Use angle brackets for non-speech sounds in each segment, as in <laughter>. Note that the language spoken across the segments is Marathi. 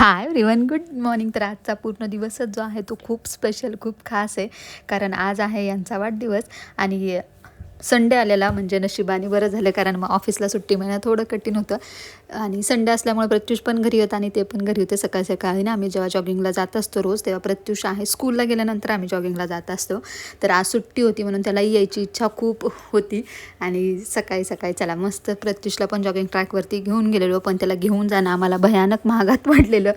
हाय रिवन गुड मॉर्निंग तर आजचा पूर्ण दिवसच जो आहे तो खूप स्पेशल खूप खास आहे. कारण आज आहे यांचा वाढदिवस आणि संडे आलेला म्हणजे नशिबाने बरं झालं कारण मग ऑफिसला सुट्टी मिळणं थोडं कठीण होतं. आणि संडे असल्यामुळे प्रत्युष पण घरी होता आणि ते पण घरी होते सकाळ सकाळी ना. आम्ही जेव्हा जॉगिंगला जात असतो रोज तेव्हा प्रत्युष आहे. स्कूलला गेल्यानंतर आम्ही जॉगिंगला जात असतो. तर आज सुट्टी होती म्हणून त्याला यायची इच्छा खूप होती. आणि सकाळी सकाळी चला मस्त प्रत्युषला पण जॉगिंग ट्रॅकवरती घेऊन गेलेलो पण त्याला घेऊन जाणं आम्हाला भयानक महागात पडलेलं.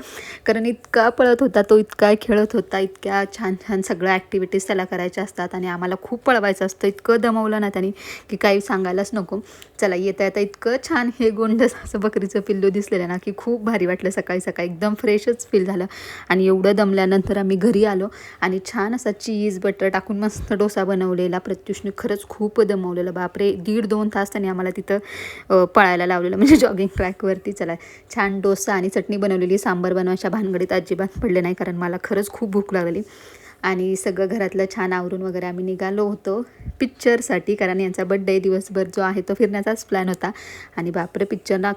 कारण इतका पळत होता तो इतका खेळत होता इतक्या छान छान सगळ्या ॲक्टिव्हिटीज त्याला करायच्या असतात. आणि आम्हाला खूप पळवायचं असतं इतकं दमवलं ना त्यांनी की काही सांगायलाच नको. चला येता येता इतकं छान हे गोंडस असं बकरीचं पिल्लू दिसलेलं ना की खूप भारी वाटलं सकाळी सकाळी. एकदम फ्रेशच फील झालं. आणि एवढं दमल्यानंतर आम्ही घरी आलो आणि छान असा चीज बटर टाकून मस्त डोसा बनवलेला. प्रत्युषने खरंच खूप दमवलेलं. बापरे दीड दोन तास त्यांनी आम्हाला तिथं पळायला लावलेलं. म्हणजे जॉगिंग ट्रॅकवरती चला छान डोसा आणि चटणी बनवलेली. सांबार बनवायच्या भानगडीत अजिबात पडले नाही कारण मला खरंच खूप भूक लागली. आणि सगळं घरातलं छान आवरून वगैरे आम्ही निघालो होतो पिक्चरसाठी कारण यांचा बड्डे दिवसभर जो आहे तो फिरण्याचाच प्लॅन होता. आणि बापरे पिक्चरना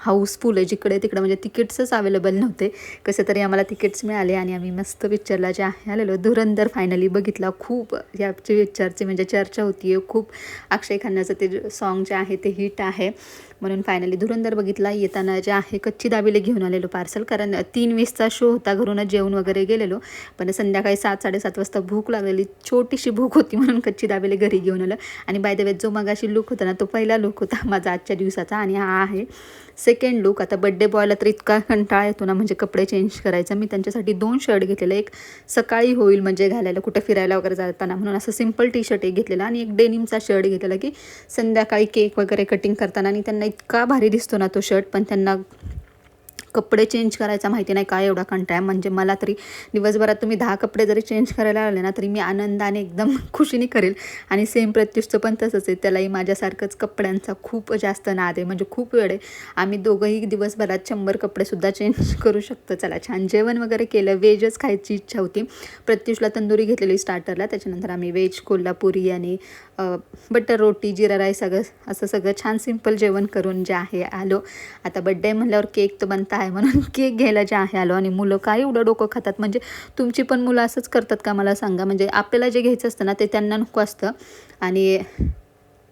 हाऊसफुल आहे जिकडे तिकडे म्हणजे तिकीट्सच अवेलेबल नव्हते. कसे तरी आम्हाला तिकीट्स मिळाले आणि आम्ही मस्त पिक्चरला जे आहे आलेलो. धुरंधर फायनली बघितला. खूप या पिक्चरची म्हणजे चर्चा होती आहे खूप अक्षय खन्नाचं ते सॉन्ग जे आहे ते हिट आहे. म्हणून फायनली धुरंधर बघितला. येताना जे आहे कच्ची दाबेले घेऊन आलेलो पार्सल कारण तीन वीसचा शो होता घरूनच जेवण वगैरे गेलेलो. पण संध्याकाळी सात साडेसात वाजता भूक लागलेली. छोटीशी भूक होती म्हणून कच्ची दाबेले घरी घेऊन आलं. आणि बाय द वे जो मगाशी लुक होता ना तो पहिला लुक होता माझा आजच्या दिवसाचा. आणि हा आहे सेकंड लुक आता बड्डे बॉयला तर इतका कंटाळा येतो ना म्हणजे कपडे चेंज करायचा. मी त्यांच्यासाठी दोन शर्ट घेतलेले. एक सकाळी होईल म्हणजे घालायला कुठं फिरायला वगैरे जाताना म्हणून असं सिंपल टी शर्ट एक घेतलेला आणि एक डेनिमचा शर्ट घेतलेला की संध्याकाळी केक वगैरे कटिंग करताना आणि त्यांना इतका भारी दिसतो ना तो शर्ट पण त्यांना कपडे चेंज करायचा माहिती नाही काय एवढा कंटाळा म्हणजे मला तरी दिवसभरात तुम्ही दहा कपडे जरी चेंज करायला आले ना तरी मी आनंदाने एकदम <laughs> खुशीने करेल. आणि सेम प्रत्युषचं पण तसंच आहे. त्यालाही माझ्यासारखंच कपड्यांचा खूप जास्त नाद आहे. म्हणजे खूप वेळ आहे. आम्ही दोघंही दिवसभरात शंभर कपडेसुद्धा चेंज <laughs> करू शकतो. चला छान. जेवण वगैरे केलं. व्हेजच खायची इच्छा होती. प्रत्युषला तंदुरी घेतलेली स्टार्टरला त्याच्यानंतर आम्ही व्हेज कोल्हापुरी आणि बटर रोटी जिरा राईस सगळं असं सगळं छान सिंपल जेवण करून जे आहे आलो. आता बड्डे म्हणल्यावर केक तर बनता आहे म्हणून <laughs> केक घ्यायला जे आहे आलो. आणि मुलं काय एवढं डोकं खातात? म्हणजे तुमची पण मुलं असंच करतात का? मला सांगा. म्हणजे आपल्याला जे घ्यायचं असतं ना ते त्यांना नको असतं. आणि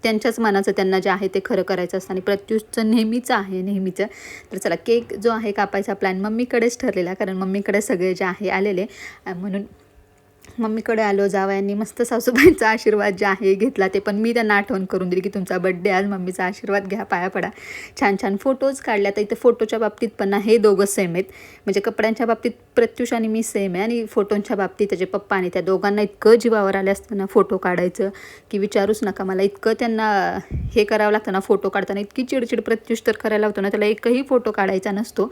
त्यांच्याच मनाचं त्यांना जे आहे ते खरं करायचं असतं. आणि प्रत्युषचं नेहमीचं आहे नेहमीचं. तर चला केक जो आहे कापायचा प्लॅन मम्मीकडेच ठरलेला. कारण मम्मीकडे सगळे जे आहे आलेले. म्हणून मम्मीकडे आलो जावयांनी मस्त सासूबाईंचा आशीर्वाद जे आहे घेतला ते पण मी त्यांना आठवण करून दिली की तुमचा बड्डे आज मम्मीचा आशीर्वाद घ्या पाया पडा. छान छान फोटोज काढल्या. तर इथं फोटोच्या बाबतीत पण ना हे दोघं सेम आहेत. म्हणजे कपड्यांच्या बाबतीत प्रत्युष आणि मी सेम आहे. आणि फोटोंच्या बाबतीत त्याचे पप्पा आणि त्या दोघांना इतकं जीवावर आले असतं फोटो काढायचं की विचारूच नका मला. इतकं त्यांना हे करावं लागतं ना फोटो काढताना. इतकी चिडचिड प्रत्युष तर करायला होतो ना त्याला एकही फोटो काढायचा नसतो.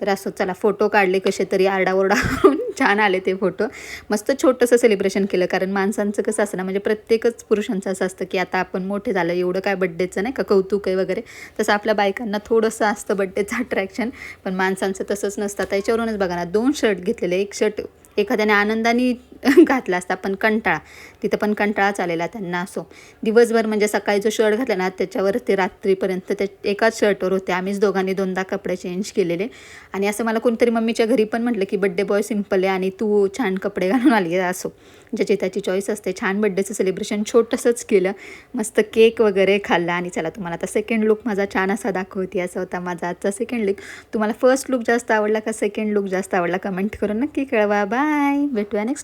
तर असं चला फोटो काढले कसे तरी आरडाओरडा <laughs> करून छान आले ते फोटो. मस्त छोटंसं सेलिब्रेशन केलं कारण माणसांचं कसं असतं ना म्हणजे प्रत्येकच पुरुषांचं असं असतं की आता आपण मोठे झालं एवढं काय बड्डेचं नाही का कौतुक आहे वगैरे. तसं आपल्या बायकांना थोडंसं असतं बड्डेचं अट्रॅक्शन पण माणसांचं तसंच नसतं. त्याच्यावरूनच बघा ना दोन शर्ट घेतलेले एक शर्ट एखाद्याने आनंदाने <laughs> घातला असता पण कंटाळा. तिथं पण कंटाळाच आलेला त्यांना असो. दिवसभर म्हणजे सकाळी जो शर्ट घातला ना त्याच्यावर ते रात्रीपर्यंत त्या एकाच शर्टवर होते. आम्हीच दोघांनी दोनदा कपडे चेंज केलेले. आणि असं मला कोणतरी मम्मीच्या घरी पण म्हटलं की बड्डे बॉय सिंपल आहे आणि तू छान कपडे घालून आली असो. म्हणजे ज्याची त्याची चॉईस असते. छान बड्डेचं सेलिब्रेशन छोटंसंच केलं. मस्त केक वगैरे खाल्ला आणि चला तुम्हाला आता सेकंड लुक माझा छान असा दाखवते असा होता माझा आजचा सेकंड लुक तुम्हाला फर्स्ट लुक जास्त आवडला का? सेकंड लुक जास्त आवडला? कमेंट करून नक्की कळवा. बाय भेटूया नेक्स्ट